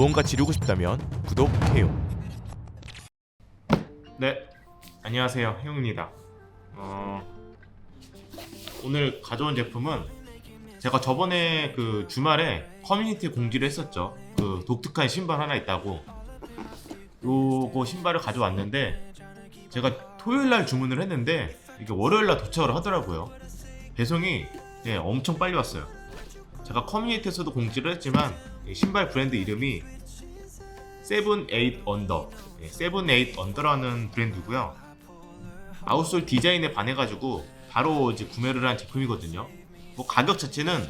무언가 지르고 싶다면 구독 해요. 네, 안녕하세요. 형입니다. 어, 오늘 가져온 제품은 제가 저번에 그 주말에 커뮤니티 공지를 했었죠. 그 독특한 신발 하나 있다고. 요거 신발을 가져왔는데 제가 토요일 날 주문을 했는데 이게 월요일 날 도착을 하더라고요. 배송이 예, 엄청 빨리 왔어요. 제가 커뮤니티에서도 공지를 했지만 이 신발 브랜드 이름이 세븐 에잇 언더 예, 세븐 에잇 언더라는 브랜드고요. 아웃솔 디자인에 반해가지고 바로 이제 구매를 한 제품이거든요. 뭐 가격 자체는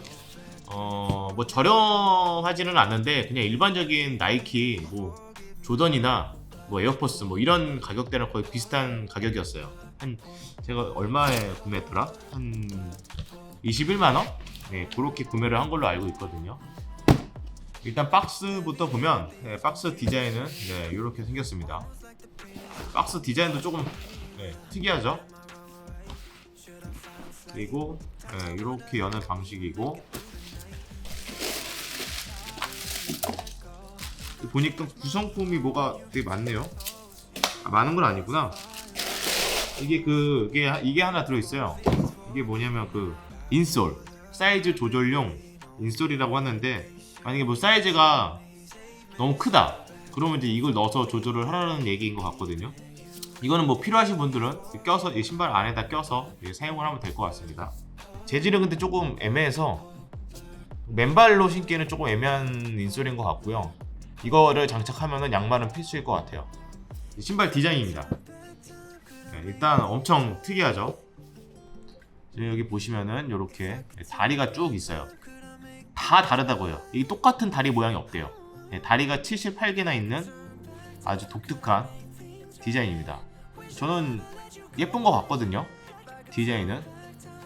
어 뭐 저렴하지는 않은데 그냥 일반적인 나이키 뭐 조던이나 뭐 에어포스 뭐 이런 가격대랑 거의 비슷한 가격이었어요. 한 제가 얼마에 구매했더라? 한 21만 원? 네 그렇게 구매를 한 걸로 알고 있거든요. 일단 박스부터 보면 네, 박스 디자인은 네, 이렇게 생겼습니다. 박스 디자인도 조금 네, 특이하죠. 그리고 네, 이렇게 여는 방식이고 보니까 구성품이 뭐가 되게 많네요. 아, 많은 건 아니구나. 이게 그 이게 하- 이게 하나 들어 있어요. 이게 뭐냐면 그 인솔 사이즈 조절용 인솔이라고 하는데 만약에 뭐 사이즈가 너무 크다. 그러면 이제 이걸 넣어서 조절을 하라는 얘기인 것 같거든요. 이거는 뭐 필요하신 분들은 껴서 이 신발 안에다 껴서 사용을 하면 될 것 같습니다. 재질은 근데 조금 애매해서 맨발로 신기에는 조금 애매한 인솔인 것 같고요. 이거를 장착하면은 양말은 필수일 것 같아요. 이 신발 디자인입니다. 네, 일단 엄청 특이하죠. 여기 보시면은 이렇게 다리가 쭉 있어요. 다 다르다고요. 이 똑같은 다리 모양이 없대요. 네, 다리가 78개나 있는 아주 독특한 디자인입니다. 저는 예쁜 거 같거든요. 디자인은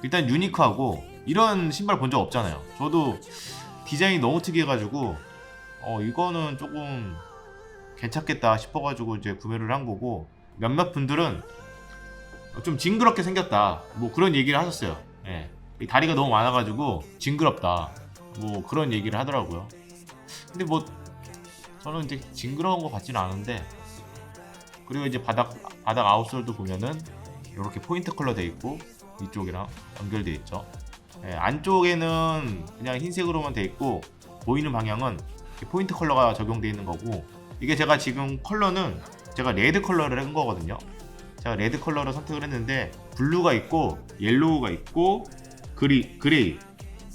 일단 유니크하고 이런 신발 본 적 없잖아요. 저도 디자인이 너무 특이해가지고 어 이거는 조금 괜찮겠다 싶어가지고 이제 구매를 한 거고 몇몇 분들은 좀 징그럽게 생겼다 뭐 그런 얘기를 하셨어요. 예. 이 다리가 너무 많아가지고 징그럽다 뭐 그런 얘기를 하더라고요. 근데 뭐 저는 이제 징그러운 것 같지는 않은데 그리고 이제 바닥 바닥 아웃솔도 보면은 이렇게 포인트 컬러 돼 있고 이쪽이랑 연결돼 있죠. 예, 안쪽에는 그냥 흰색으로만 돼 있고 보이는 방향은 포인트 컬러가 적용돼 있는 거고 이게 제가 지금 컬러는 제가 레드 컬러를 한 거거든요. 제가 레드 컬러를 선택을 했는데 블루가 있고 옐로우가 있고 그리 그레이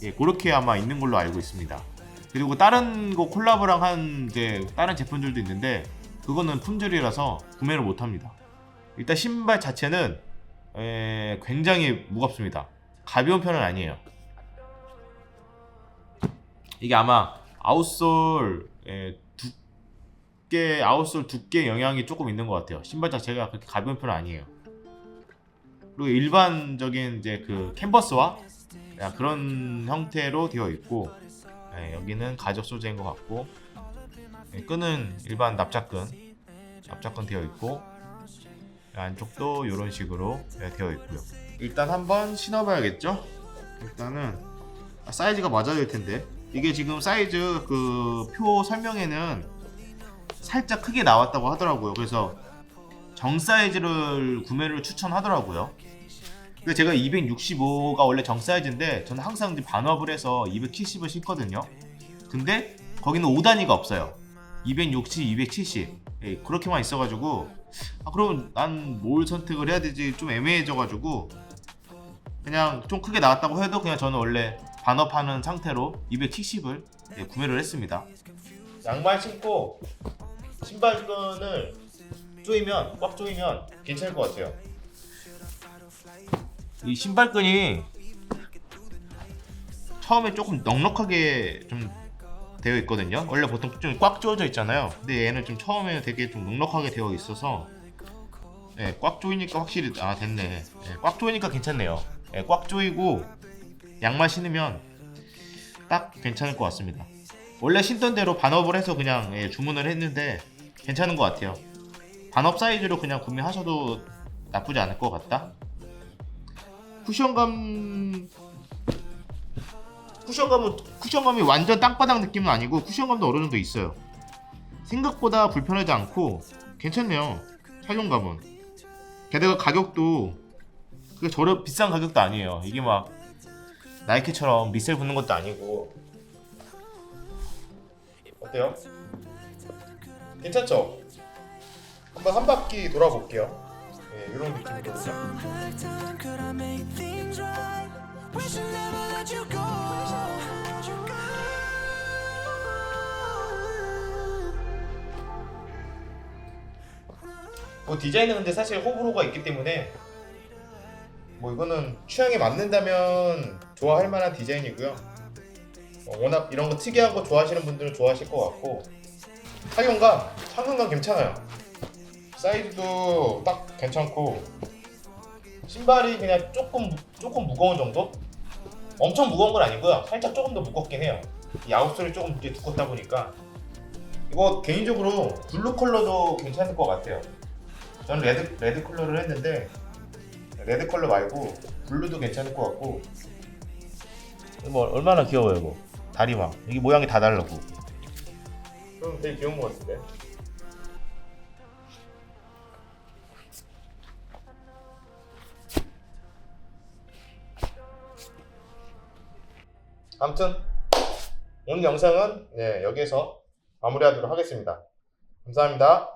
예, 그렇게 아마 있는 걸로 알고 있습니다. 그리고 다른 거 콜라보랑 한 이제 다른 제품들도 있는데 그거는 품절이라서 구매를 못 합니다. 일단 신발 자체는 에, 굉장히 무겁습니다. 가벼운 편은 아니에요. 이게 아마 아웃솔 에, 두께 아웃솔 두께 영향이 조금 있는 것 같아요. 신발 자체가 그렇게 가벼운 편은 아니에요. 그리고 일반적인 이제 그 캔버스와 야, 그런 형태로 되어 있고 네, 여기는 가죽 소재인 것 같고 네, 끈은 일반 납작끈 납작끈 되어 있고 안쪽도 이런 식으로 네, 되어 있고요. 일단 한번 신어봐야겠죠? 일단은 아, 사이즈가 맞아야 될 텐데 이게 지금 사이즈 그 표 설명에는 살짝 크게 나왔다고 하더라고요. 그래서 정 사이즈를 구매를 추천하더라고요. 근데 제가 265가 원래 정 사이즈인데 저는 항상 반업을 해서 270을 신거든요. 근데 거기는 5단위가 없어요. 260, 270 예, 그렇게만 있어가지고 아 그럼 난 뭘 선택을 해야 되지 좀 애매해져가지고 그냥 좀 크게 나왔다고 해도 그냥 저는 원래 반업하는 상태로 270을 예, 구매를 했습니다. 양말 신고 신발끈을 조이면 꽉 조이면 괜찮을 것 같아요. 이 신발끈이 처음에 조금 넉넉하게 좀 되어 있거든요. 원래 보통 좀 꽉 조여져 있잖아요. 근데 얘는 좀 처음에 되게 좀 넉넉하게 되어 있어서 예, 꽉 조이니까 확실히 아 됐네. 예, 꽉 조이니까 괜찮네요. 예, 꽉 조이고 양말 신으면 딱 괜찮을 것 같습니다. 원래 신던 대로 반업을 해서 그냥 예, 주문을 했는데 괜찮은 것 같아요. 반업 사이즈로 그냥 구매하셔도 나쁘지 않을 것 같다. 쿠션감 쿠션감은 쿠션감이 완전 땅바닥 느낌은 아니고 쿠션감도 어느 정도 있어요. 생각보다 불편하지 않고 괜찮네요. 착용감은. 게다가 가격도 그게 저렴 비싼 가격도 아니에요. 이게 막 나이키처럼 미셀 붙는 것도 아니고 어때요? 괜찮죠? 한번 한 바퀴 돌아볼게요. 네, 이런 go. 뭐 디자인은 근데 사실 호불호가 있기 때문에 뭐 이거는 취향에 맞는다면 좋아할 만한 디자인이고요. 어, 워낙 이런 거 특이한 거 좋아하시는 분들은 좋아하실 것 같고 착용감, 착용감 괜찮아요. 사이즈도 딱 괜찮고 신발이 그냥 조금 무- 조금 무거운 정도? 엄청 무거운 건 아니고요. 살짝 조금 더 무겁긴 해요. 이 아웃솔이 조금 이제 두껍다 보니까 이거 개인적으로 블루 컬러도 괜찮을 것 같아요. 저는 레드 레드 컬러를 했는데 레드 컬러 말고 블루도 괜찮을 것 같고 뭐 얼마나 귀여워요 이거 다리막 이게 모양이 다 다르고 그럼 되게 귀여운 것 같은데 아무튼 오늘 영상은 네, 여기에서 마무리하도록 하겠습니다. 감사합니다